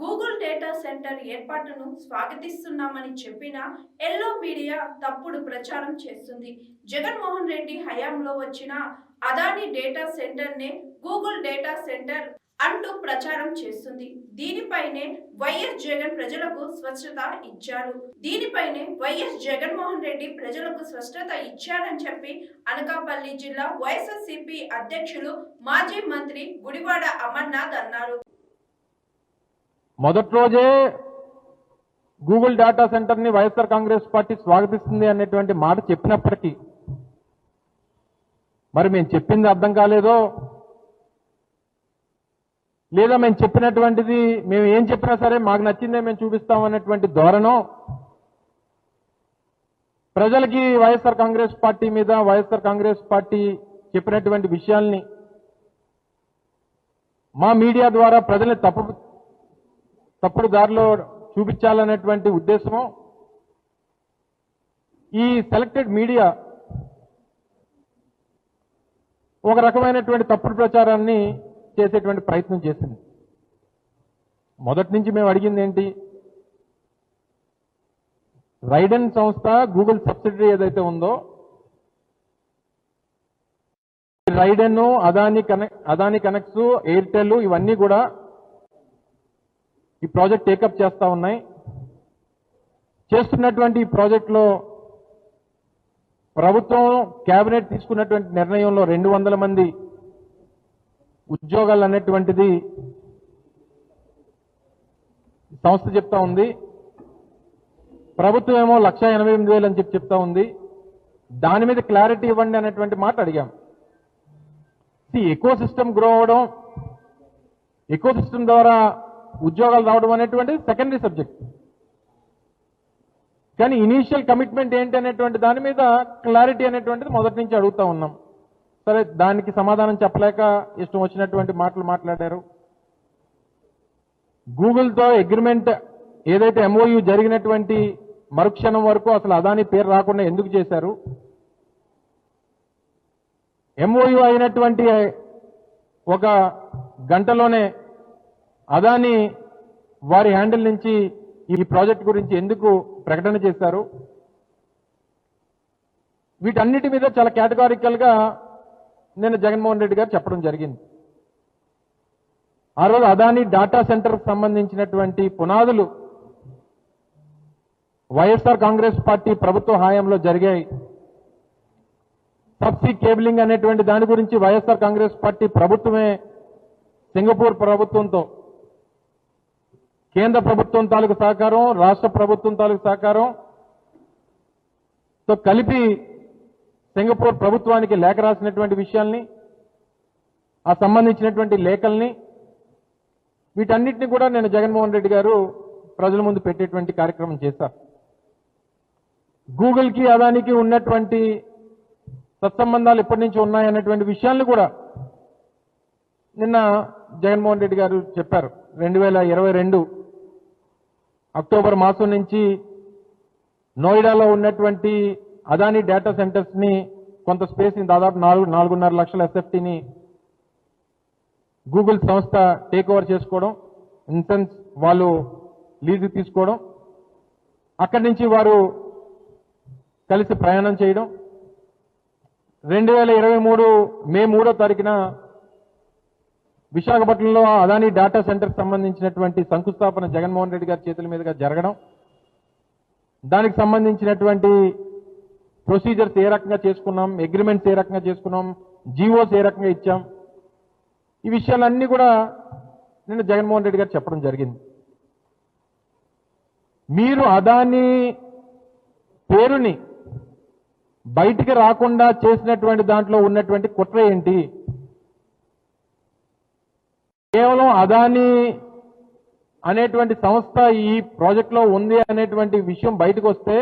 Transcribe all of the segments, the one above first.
Google data centre ఏర్పాటును స్వాగతిస్తున్నామని చెప్పిన yellow media తప్పుడు ప్రచారం చేస్తుంది. జగన్మోహన్ రెడ్డి హయాంలో వచ్చిన అదాని డేటా సెంటర్ నే గూగుల్ డేటా సెంటర్ అంటూ ప్రచారం చేస్తుంది. దీనిపైనే వైఎస్ జగన్ ప్రజలకు స్పష్టత ఇచ్చారు. దీనిపైనే వైఎస్ జగన్మోహన్ రెడ్డి ప్రజలకు స్పష్టత ఇచ్చారని చెప్పి అనకాపల్లి జిల్లా వైఎస్ఆర్సీపీ అధ్యక్షులు మాజీ మంత్రి గుడివాడ అమర్నాథ్ అన్నారు. మొదటి రోజే గూగుల్ డేటా సెంటర్ని వైఎస్ఆర్ కాంగ్రెస్ పార్టీ స్వాగతిస్తుంది అనేటువంటి మాట చెప్పినప్పటికీ మరి మేము చెప్పింది అర్థం కాలేదో లేదా మేము చెప్పినటువంటిది మేము ఏం చెప్పినా సరే మాకు నచ్చిందే మేము చూపిస్తాం అన్నటువంటి ధోరణం ప్రజలకి వైఎస్ఆర్ కాంగ్రెస్ పార్టీ మీద వైఎస్ఆర్ కాంగ్రెస్ పార్టీ చెప్పినటువంటి విషయాల్ని మా మీడియా ద్వారా ప్రజల్ని తప్పు తప్పుడు దారిలో చూపించాలనేటువంటి ఉద్దేశము. ఈ సెలెక్టెడ్ మీడియా ఒక రకమైనటువంటి తప్పుడు ప్రచారాన్ని చేసేటువంటి ప్రయత్నం చేసింది. మొదటి నుంచి మేము అడిగింది ఏంటి? రైడన్ సంస్థ గూగుల్ సబ్సిడరీ ఏదైతే ఉందో Raiden Adani connect Adani connects Airtel ఇవన్నీ కూడా ఈ ప్రాజెక్ట్ టేకప్ చేస్తూ ఉన్నాయి. చేస్తున్నటువంటి ఈ ప్రాజెక్టులో ప్రభుత్వం కేబినెట్ తీసుకున్నటువంటి నిర్ణయంలో రెండు వందల మంది ఉద్యోగాలు అనేటువంటిది సంస్థ చెప్తా ఉంది. ప్రభుత్వం ఏమో లక్ష ఎనభై ఎనిమిది వేలు అని చెప్పి చెప్తా ఉంది. దాని మీద క్లారిటీ ఇవ్వండి అనేటువంటి మాట అడిగాం. ఎకో సిస్టమ్ గ్రో అవడం ఎకో సిస్టమ్ ద్వారా ఉద్యోగాలు రావడం అనేటువంటిది సెకండరీ సబ్జెక్ట్ కానీ ఇనీషియల్ కమిట్మెంట్ ఏంటి అనేటువంటి దాని మీద క్లారిటీ అనేటువంటిది మొదటి నుంచి అడుగుతా ఉన్నాం. సరే దానికి సమాధానం చెప్పలేక ఇష్టం వచ్చినటువంటి మాటలు మాట్లాడారు. గూగుల్తో అగ్రిమెంట్ ఏదైతే ఎంఓయూ జరిగినటువంటి మరుక్షణం వరకు అసలు అదాని పేరు రాకుండా ఎందుకు చేశారు? ఎంఓయూ అయినటువంటి ఒక గంటలోనే అదాని వారి హ్యాండిల్ నుంచి ఈ ప్రాజెక్ట్ గురించి ఎందుకు ప్రకటన చేశారు? వీటన్నిటి మీద చాలా కేటగారికల్గా నేను జగన్మోహన్ రెడ్డి గారు చెప్పడం జరిగింది. ఆ రోజు అదాని డాటా సెంటర్ సంబంధించినటువంటి పునాదులు వైఎస్ఆర్ కాంగ్రెస్ పార్టీ ప్రభుత్వ హయాంలో జరిగాయి. సబ్సీ కేబులింగ్ అనేటువంటి దాని గురించి వైఎస్ఆర్ కాంగ్రెస్ పార్టీ ప్రభుత్వమే సింగపూర్ ప్రభుత్వంతో కేంద్ర ప్రభుత్వం తాలూకు సహకారం రాష్ట్ర ప్రభుత్వం తాలూకు సహకారం. తో కలిపి సింగపూర్ ప్రభుత్వానికి లేఖ రాసినటువంటి విషయాల్ని ఆ సంబంధించినటువంటి లేఖల్ని వీటన్నిటిని కూడా నేను జగన్మోహన్ రెడ్డి గారు ప్రజల ముందు పెట్టేటువంటి కార్యక్రమం చేశా. గూగుల్కి అదానికి ఉన్నటువంటి సత్సంబంధాలు ఎప్పటి నుంచి ఉన్నాయన్నటువంటి విషయాలను కూడా నిన్న జగన్మోహన్ రెడ్డి గారు చెప్పారు. రెండు వేల ఇరవై రెండు అక్టోబర్ మాసం నుంచి నోయిడాలో ఉన్నటువంటి అదాని డేటా సెంటర్స్ని కొంత స్పేస్ని దాదాపు నాలుగు నాలుగున్నర లక్షల ఎస్ఎఫ్టీని గూగుల్ సంస్థ టేక్ ఓవర్ చేసుకోవడం ఇన్సెన్స్ వాళ్ళు లీజు తీసుకోవడం అక్కడి నుంచి వారు కలిసి ప్రయాణం చేయడం. రెండు వేల ఇరవై మూడు మే మూడో తారీఖున విశాఖపట్నంలో అదాని డేటా సెంటర్ సంబంధించినటువంటి శంకుస్థాపన జగన్మోహన్ రెడ్డి గారి చేతుల మీదుగా జరగడం దానికి సంబంధించినటువంటి ప్రొసీజర్స్ ఏ రకంగా చేసుకున్నాం అగ్రిమెంట్స్ ఏ రకంగా చేసుకున్నాం జీవోస్ ఏ రకంగా ఇచ్చాం ఈ విషయాలన్నీ కూడా నిన్న జగన్మోహన్ రెడ్డి గారు చెప్పడం జరిగింది. మీరు అదాని పేరుని బయటికి రాకుండా చేసినటువంటి దాంట్లో ఉన్నటువంటి కుట్ర ఏంటి? కేవలం అదాని అనేటువంటి సంస్థ ఈ ప్రాజెక్ట్లో ఉంది అనేటువంటి విషయం బయటకు వస్తే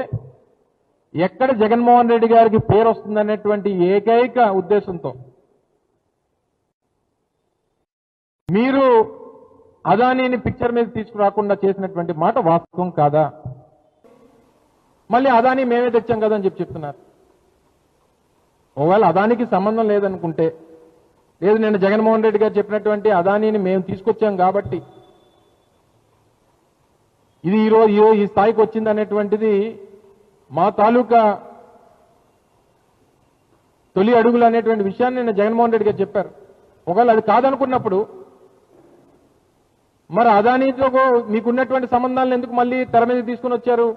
ఎక్కడ జగన్మోహన్ రెడ్డి గారికి పేరు వస్తుందనేటువంటి ఏకైక ఉద్దేశంతో. మీరు అదానీని పిక్చర్ మీద తీసుకురాకుండా చేసినటువంటి మాట వాస్తవం కాదా? మళ్ళీ అదాని మేమే తెచ్చాం కదా అని చెప్పి చెప్తున్నారు. ఒకవేళ అదానికి సంబంధం లేదనుకుంటే లేదు నేను జగన్మోహన్ రెడ్డి గారు చెప్పినటువంటి అదానీని మేము తీసుకొచ్చాం కాబట్టి. ఇది ఈరోజు ఈరోజు ఈ స్థాయికి వచ్చింది అనేటువంటిది మా తాలూకా తొలి అడుగులు అనేటువంటి విషయాన్ని నిన్న జగన్మోహన్ రెడ్డి గారు చెప్పారు. ఒకవేళ అది కాదనుకున్నప్పుడు మరి అదానీతో మీకున్నటువంటి సంబంధాలను ఎందుకు మళ్ళీ తెర మీద తీసుకుని వచ్చారు?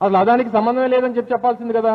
అసలు అదానికి సంబంధమే లేదని చెప్పి చెప్పాల్సింది కదా.